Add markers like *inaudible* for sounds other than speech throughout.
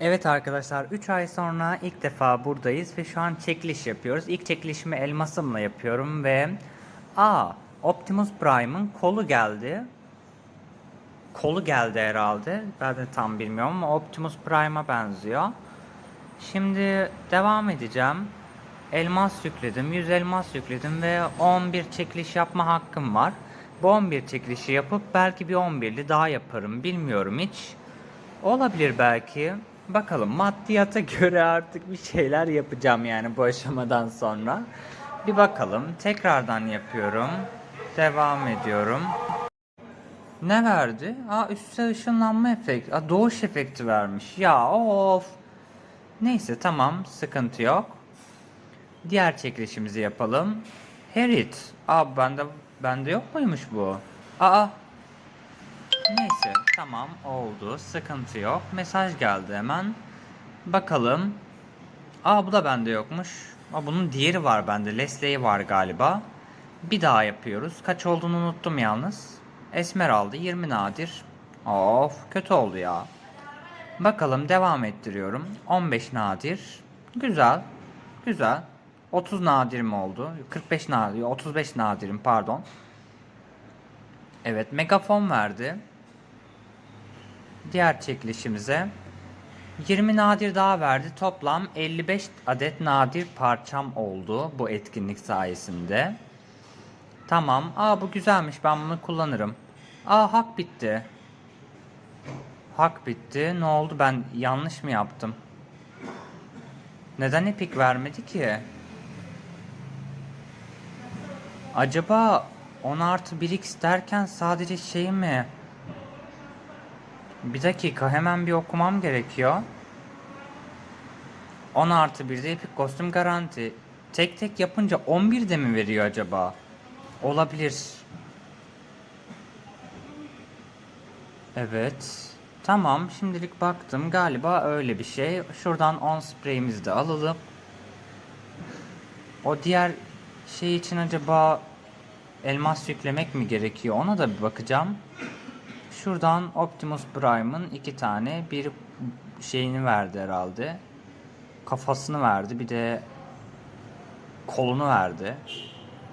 Evet arkadaşlar 3 ay sonra ilk defa buradayız ve şu an çekiliş yapıyoruz. İlk çekilişimi elmasımla yapıyorum ve aa Optimus Prime'ın kolu geldi. Kolu geldi herhalde. Ben de tam bilmiyorum ama Optimus Prime'a benziyor. Şimdi devam edeceğim. Elmas yükledim, 100 elmas yükledim ve 11 çekiliş yapma hakkım var. Bu 11 çekilişi yapıp belki bir 11'li daha yaparım. Bilmiyorum hiç. Olabilir belki. Bakalım maddiyata *laughs* göre artık bir şeyler yapacağım yani bu aşamadan sonra. Bir bakalım. Tekrardan yapıyorum. Devam ediyorum. Ne verdi? Aa üstte ışınlanma efekti. Aa doğuş efekti vermiş. Ya of. Neyse tamam sıkıntı yok. Diğer çekilişimizi yapalım. Herit. Aa bende bende yok muymuş bu? Aa Neyse tamam oldu sıkıntı yok. Mesaj geldi hemen. Bakalım. Aa bu da bende yokmuş. Aa bunun diğeri var bende. Leslie'yi var galiba. Bir daha yapıyoruz. Kaç olduğunu unuttum yalnız. Esmeralda 20 nadir. Of kötü oldu ya. Bakalım devam ettiriyorum. 15 nadir. Güzel. Güzel. 30 nadirim oldu. 45 nadir, 35 nadirim pardon. Evet megafon verdi. Diğer çekilişimize 20 nadir daha verdi. Toplam 55 adet nadir parçam oldu bu etkinlik sayesinde. Tamam. Aa bu güzelmiş. Ben bunu kullanırım. Aa hak bitti. Hak bitti. Ne oldu? Ben yanlış mı yaptım? Neden epik vermedi ki? Acaba 10 artı 1x derken sadece şey mi? Bir dakika hemen bir okumam gerekiyor. 10 artı 1'de epik kostüm garanti. Tek tek yapınca 11 de mi veriyor acaba? Olabilir. Evet. Tamam şimdilik baktım galiba öyle bir şey. Şuradan 10 spreyimizi de alalım. O diğer şey için acaba elmas yüklemek mi gerekiyor? Ona da bir bakacağım. Şuradan Optimus Prime'ın iki tane bir şeyini verdi herhalde. Kafasını verdi. Bir de kolunu verdi.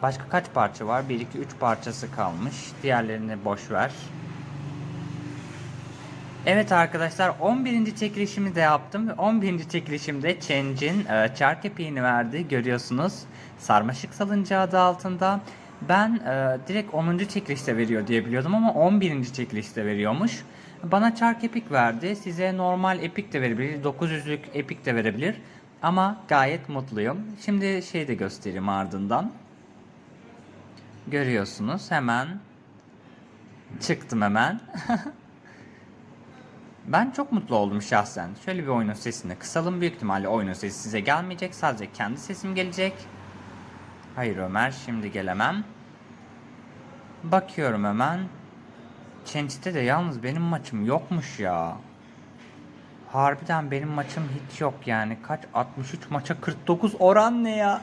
Başka kaç parça var? 1 2 3 parçası kalmış. Diğerlerini boş ver. Evet arkadaşlar 11. çekilişimi de yaptım. 11. çekilişimde Change'in e, çark verdi. Görüyorsunuz. Sarmaşık salıncağı adı altında. Ben e, direkt 10. çekilişte veriyor diye biliyordum ama 11. çekilişte veriyormuş. Bana çark epik verdi. Size normal epik de verebilir. 900'lük epik de verebilir. Ama gayet mutluyum. Şimdi şey de göstereyim ardından. Görüyorsunuz hemen çıktım hemen. *laughs* Ben çok mutlu oldum şahsen. Şöyle bir oyunun sesini kısalım. Büyük ihtimalle oyunun sesi size gelmeyecek. Sadece kendi sesim gelecek. Hayır Ömer şimdi gelemem. Bakıyorum hemen. Change'de de yalnız benim maçım yokmuş ya. Harbiden benim maçım hiç yok yani. Kaç? 63 maça 49 oran ne ya?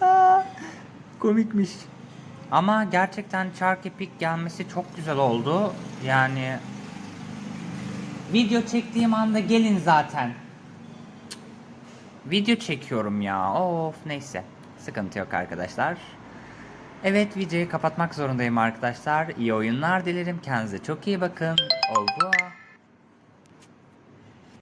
Aa, *laughs* Komikmiş. Ama gerçekten Shark Epic gelmesi çok güzel oldu. Yani Video çektiğim anda gelin zaten. Video çekiyorum ya. Of neyse. Sıkıntı yok arkadaşlar. Evet videoyu kapatmak zorundayım arkadaşlar. İyi oyunlar dilerim. Kendinize çok iyi bakın. Revoir.